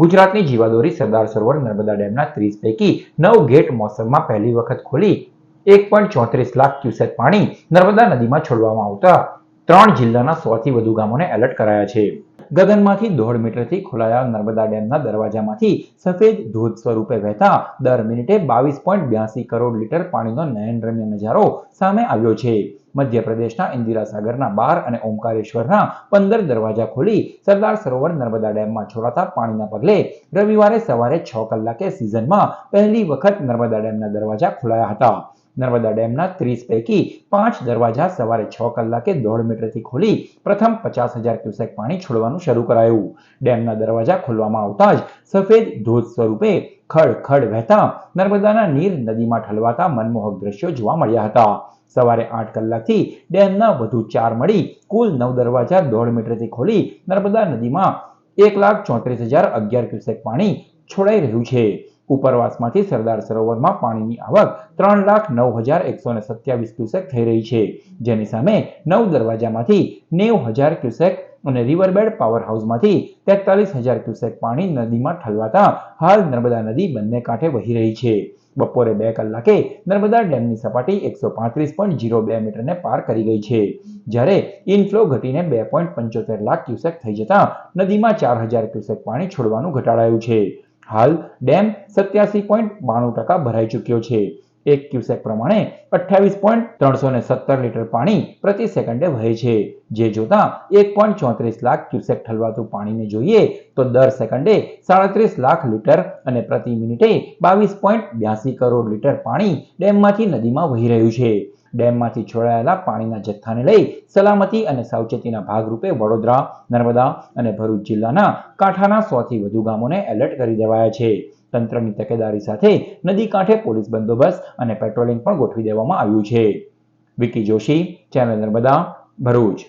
ગુજરાતની જીવાદોરી સરદાર સરોવર નર્મદા ડેમના ત્રીસ પૈકી નવ ગેટ મોસમમાં પહેલી વખત ખોલી. એક પોઈન્ટ ચોત્રીસ લાખ ક્યુસેક પાણી નર્મદા નદીમાં છોડવામાં આવતા ત્રણ જિલ્લાના સોથી વધુ ગામોને એલર્ટ કરાયા છે. ગગનમાંથી દોઢ મીટરથી ખોલાયા નર્મદા ડેમના દરવાજામાંથી સફેદ ધોધ સ્વરૂપે વહેતા દર મિનિટે બાવીસ પોઈન્ટ બ્યાસી કરોડ લીટર પાણીનો નયનરમ્ય નજારો સામે આવ્યો છે. મધ્યપ્રદેશના ઇન્દિરા સાગરના બાર અને ઓમકારેશ્વરના પંદર દરવાજા ખોલી સરદાર સરોવર નર્મદા ડેમમાં છોડાતા પાણીના પગલે રવિવારે સવારે છ કલાકે સિઝનમાં પહેલી વખત નર્મદા ડેમના દરવાજા ખોલાયા હતા. નર્મદા ડેમના ત્રીસ પૈકી પાંચ દરવાજા સવારે છ કલાકે દોઢ મીટરથી ખોલી પ્રથમ પચાસ હજાર ક્યુસેક પાણી છોડવાનું શરૂ કરાયું. ડેમના દરવાજા ખોલવામાં આવતા જ સફેદ ધોધ સ્વરૂપે ખડ વહેતા નર્મદાના નીર નદીમાં ઠલવાતા મનમોહક દ્રશ્યો જોવા મળ્યા હતા. સવારે આઠ કલાકથી ડેમના વધુ ચાર મળી કુલ નવ દરવાજા દોઢ મીટરથી ખોલી નર્મદા નદીમાં એક લાખ ચોત્રીસ હજાર અગિયાર ક્યુસેક પાણી છોડાઈ રહ્યું છે. ઉપરવાસમાંથી સરદાર સરોવરમાં પાણીની આવક ત્રણ લાખ નવ હજાર એકસો ને સત્યાવીસ ક્યુસેક થઈ રહી છે. જેની સામે નવ દરવાજામાંથી નેવ હજાર ક્યુસેક અને રિવરબેડ પાવર હાઉસમાંથી તેતાલીસ હજાર ક્યુસેક પાણી નદીમાં ઠલવાતા હાલ નર્મદા નદી બંને કાંઠે વહી રહી છે. બપોરે બે કલાકે નર્મદા ડેમની સપાટી એકસો પાંત્રીસ પોઈન્ટ જીરો બે મીટરને પાર કરી ગઈ છે. જ્યારે ઇનફ્લો ઘટીને બે પોઈન્ટ પંચોતેર લાખ ક્યુસેક થઈ જતા નદીમાં ચાર હજાર ક્યુસેક પાણી છોડવાનું ઘટાડાયું છે. હાલ ડેમ સત્યાસી પોઈન્ટ બાણું ટકા ભરાઈ ચૂક્યો છે. એક ક્યુસેક પ્રમાણે અઠ્યાવીસ પોઈન્ટ ત્રણસો ને સત્તર લીટર પાણી પ્રતિ સેકન્ડે વહે છે. જે જોતા એક પોઈન્ટ ચોત્રીસ લાખ ક્યુસેક ઠલવાતું પાણીને જોઈએ તો દર સેકન્ડે સાડત્રીસ લાખ લીટર અને પ્રતિ મિનિટે બાવીસ પોઈન્ટ બ્યાસી કરોડ લીટર પાણી ડેમમાંથી નદીમાં વહી રહ્યું છે. ડેમમાંથી છોડાયેલા પાણીના જથ્થાને લઈ સલામતી અને સાવચેતીના ભાગરૂપે વડોદરા, નર્મદા અને ભરૂચ જિલ્લાના કાંઠાના સોથી વધુ ગામોને એલર્ટ કરી દેવાયા છે. તંત્રની તકેદારી સાથે નદી કાંઠે પોલીસ બંદોબસ્ત અને પેટ્રોલિંગ પણ ગોઠવી દેવામાં આવ્યું છે. વિકી જોશી, ચેનલ નર્મદા, ભરૂચ.